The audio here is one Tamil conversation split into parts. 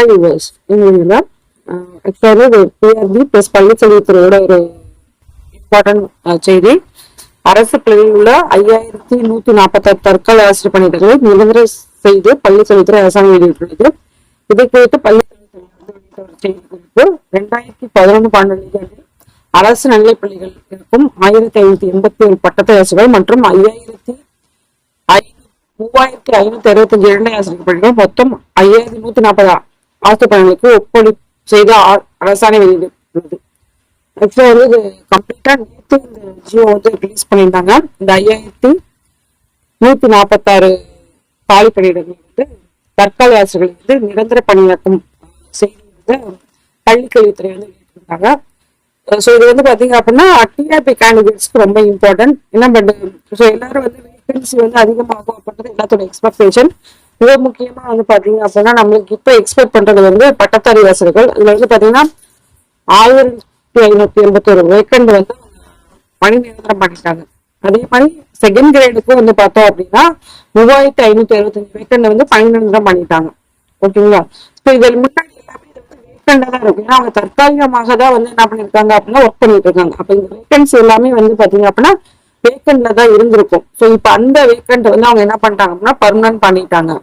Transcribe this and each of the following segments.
ஹாய் யூவர்ஸ் இந்த ஆக்சுவலாக இது பிஆர்பி ப்ளஸ் பள்ளிச்செல்வித்துறையோட ஒரு இம்பார்ட்டன்ட் செய்தி. அரசு பள்ளியில் உள்ள ஐயாயிரத்தி நூத்தி நாற்பத்தாறு தற்கால ஆசிரியர் பணியிடங்களை நிரந்தர செய்து பள்ளிச்செல்வித்துறை அரசாங்கம் வெளியிட்டுள்ளது. இதை குறித்து பள்ளிக்கல்வித்துறை செய்தி குறிப்பு ரெண்டாயிரத்தி பதினொன்று பன்னெண்டு அரசு நல்ல பள்ளிகள் இருக்கும் ஆயிரத்தி ஐநூத்தி எண்பத்தி ஏழு பட்டத்தை ஆசிரியர்கள் மற்றும் ஐயாயிரத்தி மூவாயிரத்தி ஐநூத்தி அறுபத்தஞ்சு இரண்டை ஆசிரியர் பள்ளிகள். மொத்தம் ஐயாயிரத்தி நூத்தி நாற்பது ஆசிரியர் பணிகளுக்கு ஒப்பொழி செய்து அரசாணை வெளியிட்டுள்ளது ஆக்சுவலாக வந்து இது கம்ப்ளீட்டா நேற்று இந்த ஜியோ வந்து ரிலீஸ் பண்ணியிருந்தாங்க. இந்த ஐயாயிரத்தி நூத்தி நாற்பத்தாறு காலி பணியிடங்கள் வந்து தற்காலிக ஆசிரியர்கள் வந்து நிரந்தர பணியாக்கும் செய்தி வந்து பள்ளிக்கல்வித்துறை வந்து வெளியிட்டிருந்தாங்க. ஸோ இது வந்து பாத்தீங்க அப்படின்னா டிஆர்பி கேண்டிடேட்ஸ்க்கு ரொம்ப இம்பார்ட்டன்ட் என்ன பட் ஸோ எல்லாரும் வந்து வேகன்சி வந்து அதிகமாகும் அப்படின்றது எல்லாத்தோட எக்ஸ்பெக்டேஷன் மிக முக்கியமா வந்து பாத்தீங்க அப்படின்னா நம்மளுக்கு இப்போ எக்ஸ்பெக்ட் பண்றது வந்து பட்டதாரி ஆசிரியர்கள் இதுல வந்து பாத்தீங்கன்னா ஆயிரத்தி ஐநூத்தி எண்பத்தி ஒரு வேக்கண்ட் வந்து மணி நிரந்தரம் பண்ணிட்டாங்க அதே மாதிரி செகண்ட் கிரேடுக்கும் வந்து பார்த்தோம் அப்படின்னா மூவாயிரத்தி ஐநூத்தி அறுபத்தஞ்சு வேக்கண்ட் வந்து பணி நிரந்தரம் பண்ணிட்டாங்க. ஓகேங்களா? ஸோ இதில் முன்னாடி எல்லாமே வேக்கண்டா தான் இருக்கும். ஏன்னா அவங்க தற்காலிகமாக தான் வந்து என்ன பண்ணிருக்காங்க அப்படின்னா ஒர்க் பண்ணிட்டு இருக்காங்க. அப்ப இந்த வேக்கன்சி எல்லாமே வந்து பாத்தீங்க அப்படின்னா வேக்கண்ட்ல தான் இருந்திருக்கும். ஸோ இப்போ அந்த வேக்கண்ட் வந்து அவங்க என்ன பண்ணிட்டாங்க அப்படின்னா பர்மனன்ட் பண்ணிட்டாங்க.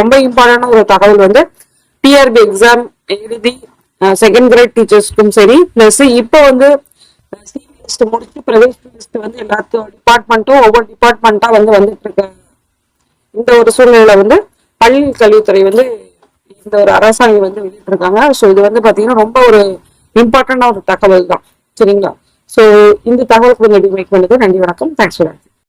ரொம்ப இம்பார்ட்டன்டான ஒரு தகவல் வந்து டிஆர்பி எக்ஸாம் எழுதி செகண்ட் கிரேட் டீச்சர்ஸ்க்கும் சரி பிளஸ் இப்போ வந்து சிவி முடிச்சு பிரவேஷ் லிஸ்ட் வந்து எல்லாத்தையும் டிபார்ட்மெண்ட்டும் ஒவ்வொரு டிபார்ட்மெண்ட்டா வந்து வந்துட்டு இருக்க இந்த ஒரு சூழ்நிலையில வந்து பள்ளி கல்வித்துறை வந்து இந்த ஒரு அரசாங்கம் வந்து வெளியிட்டிருக்காங்க ஸோ இது வந்து பாத்தீங்கன்னா ரொம்ப ஒரு இம்பார்ட்டண்டான ஒரு தகவல் தான் சரிங்களா? ஸோ இந்த தகவல் கொஞ்சம் மேக் பண்ணது? நன்றி வணக்கம். Thanks for